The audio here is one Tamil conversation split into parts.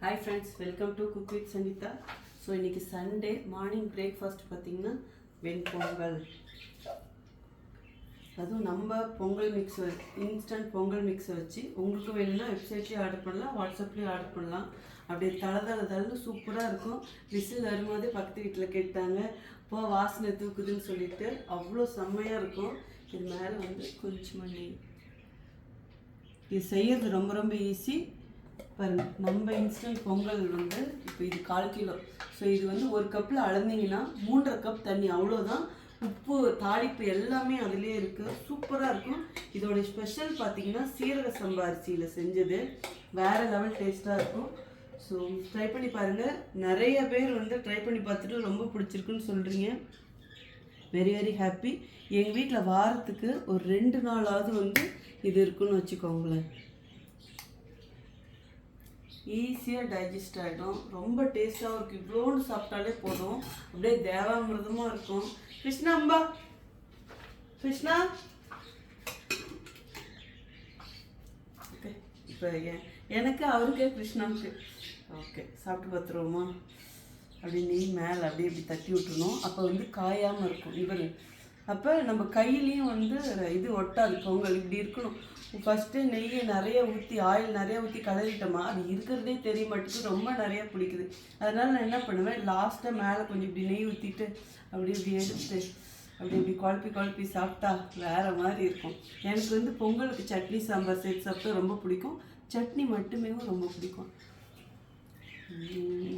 Hi friends welcome to cook with Sangeetha so இன்னைக்கு சண்டே மார்னிங் பிரேக்ஃபாஸ்ட் பார்த்தீங்கன்னா வெண்பொங்கல் அதுவும் நம்ம பொங்கல் மிக்ஸ் இன்ஸ்டன்ட் பொங்கல் மிக்ஸை வச்சு உங்களுக்கு வேணும்னா வெப்சைட்லேயும் ஆர்டர் பண்ணலாம் வாட்ஸ்அப்லேயும் ஆர்டர் பண்ணலாம். அப்படியே தள தள சூப்பராக இருக்கும். விசில் வரும்போதே பக்கத்து வீட்டில் கேட்டாங்க இப்போ வாசனை தூக்குதுன்னு சொல்லிட்டு. அவ்வளோ செம்மையாக இருக்கும். இது மேலே வந்து கொஞ்சம் மணி இது செய்யறது ரொம்ப ரொம்ப ஈஸி பாருங்க நம்ம இன்ஸ்டன்ட் பொங்கல் வந்து இப்போ இது கால் கிலோ. ஸோ இது வந்து ஒரு கப்பில் அளந்தீங்கன்னா மூன்றரை கப் தண்ணி அவ்வளோதான் உப்பு தாளிப்பு எல்லாமே அதுலேயே இருக்குது சூப்பராக இருக்கும். இதோட ஸ்பெஷல் பார்த்தீங்கன்னா சீரக சம்பா அரிசியில் செஞ்சது. வேறு லெவல் டேஸ்ட்டாக இருக்கும். ஸோ ட்ரை பண்ணி பாருங்கள் நிறைய பேர் வந்து ட்ரை பண்ணி பார்த்துட்டு ரொம்ப பிடிச்சிருக்குன்னு சொல்கிறீங்க வெரி வெரி ஹாப்பி எங்கள் வீட்டில் வாரத்துக்கு ஒரு ரெண்டு நாளாவது வந்து இது இருக்குன்னு வச்சுக்கோங்களேன். ஈஸியாக டைஜஸ்ட் ஆகிடும் ரொம்ப டேஸ்ட்டாகவும் இருக்கும் இவ்வளோண்டு சாப்பிட்டாலே போதும். அப்படியே தேவாமிரதமாக இருக்கும். கிருஷ்ணா அம்பா. கிருஷ்ணா. ஓகே இப்போ எனக்கு அவருக்கே கிருஷ்ணாவுக்கு. ஓகே சாப்பிட்டு பார்த்துருவோமா? அப்படி நெய் மேலே அப்படியே இப்படி தட்டி விட்டுணும் அப்போ வந்து காயாமல் இருக்கும். இவர் அப்போ நம்ம கையிலையும் வந்து இது ஒட்டாது. பொங்கல் இப்படி இருக்கணும். ஃபஸ்ட்டு நெய்யை நிறைய ஊற்றி ஆயில் நிறைய ஊற்றி கலரிட்டோமா? அது இருக்கிறதே தெரிய மாட்டேங்குது. ரொம்ப நிறைய பிடிக்குது அதனால நான் என்ன பண்ணுவேன்? லாஸ்ட்டாக மேலே கொஞ்சம் இப்படி நெய் ஊற்றிட்டு அப்படி இப்படி எடுத்து அப்படி இப்படி குழப்பி குழப்பி சாப்பிட்டா வேறு மாதிரி இருக்கும். எனக்கு வந்து பொங்கலுக்கு சட்னி சாம்பார் சேர்த்து சாப்பிட்டா ரொம்ப பிடிக்கும். சட்னி மட்டுமே ரொம்ப பிடிக்கும். Mm,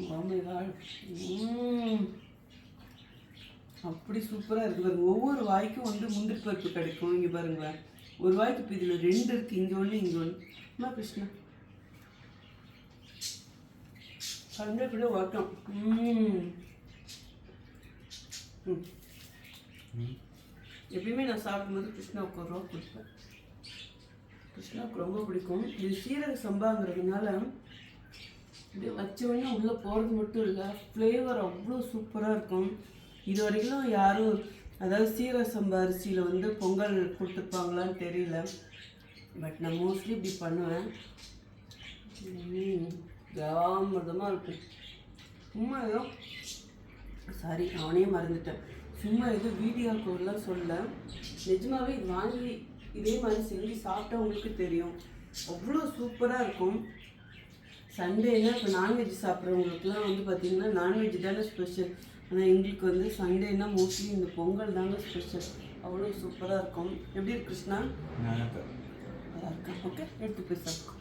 அப்படி சூப்பராக இருக்கு பாருங்க. ஒவ்வொரு வாய்க்கும் வந்து முந்திரி பருப்பு கிடைக்கும். இங்கே பாருங்களேன் ஒரு வாய்க்கு இப்போ இதில் ரெண்டு இருக்கு. இங்கே ஒன்று இங்கே ஒன்று அம்மா கிருஷ்ணா. கண்ணே கூட வட்டம் ம். ம். எப்பயுமே நான் சாப்பிடும்போது கிருஷ்ணாவுக்கு ஒரு ரூபா கொடுப்பேன். கிருஷ்ணாவுக்கு ரொம்ப பிடிக்கும். இது சீரக சம்பாங்கிறதுனால இப்படி வச்ச உடனே உள்ளே போகிறது மட்டும் இல்லை ஃப்ளேவர் அவ்வளோ சூப்பராக இருக்கும். இது வரைக்கும் யாரும் அதாவது சீரசம் சம்பா அரிசியில் வந்து பொங்கல் கொடுத்துருப்பாங்களான்னு தெரியல. பட் நான் மோஸ்ட்லி இப்படி பண்ணுவேன். கிராமதமாக இருக்குது சும்மா ஏதோ சாரி அவனே மறந்துட்டேன். சும்மா ஏதோ வீடியோ கோல்லாம் சொல்ல. நிஜமாகவே வாங்கி இதே மாதிரி செஞ்சு சாப்பிட்டா உங்களுக்கு தெரியும். அவ்வளோ சூப்பராக இருக்கும். சண்டேனா இப்போ நான்வெஜ் சாப்பிட்றவங்களுக்குலாம் வந்து பார்த்திங்கன்னா நான்வெஜ் தானே ஸ்பெஷல் ஆனால் எங்களுக்கு வந்து சண்டேனா மோஸ்ட்லி இந்த பொங்கல் தாங்க ஸ்பெஷல் அவ்வளோ சூப்பராக இருக்கும். எப்படி இருக்கு கிருஷ்ணா? நல்லா இருக்கு. ஓகே எடுத்து போய் சாப்பிடும்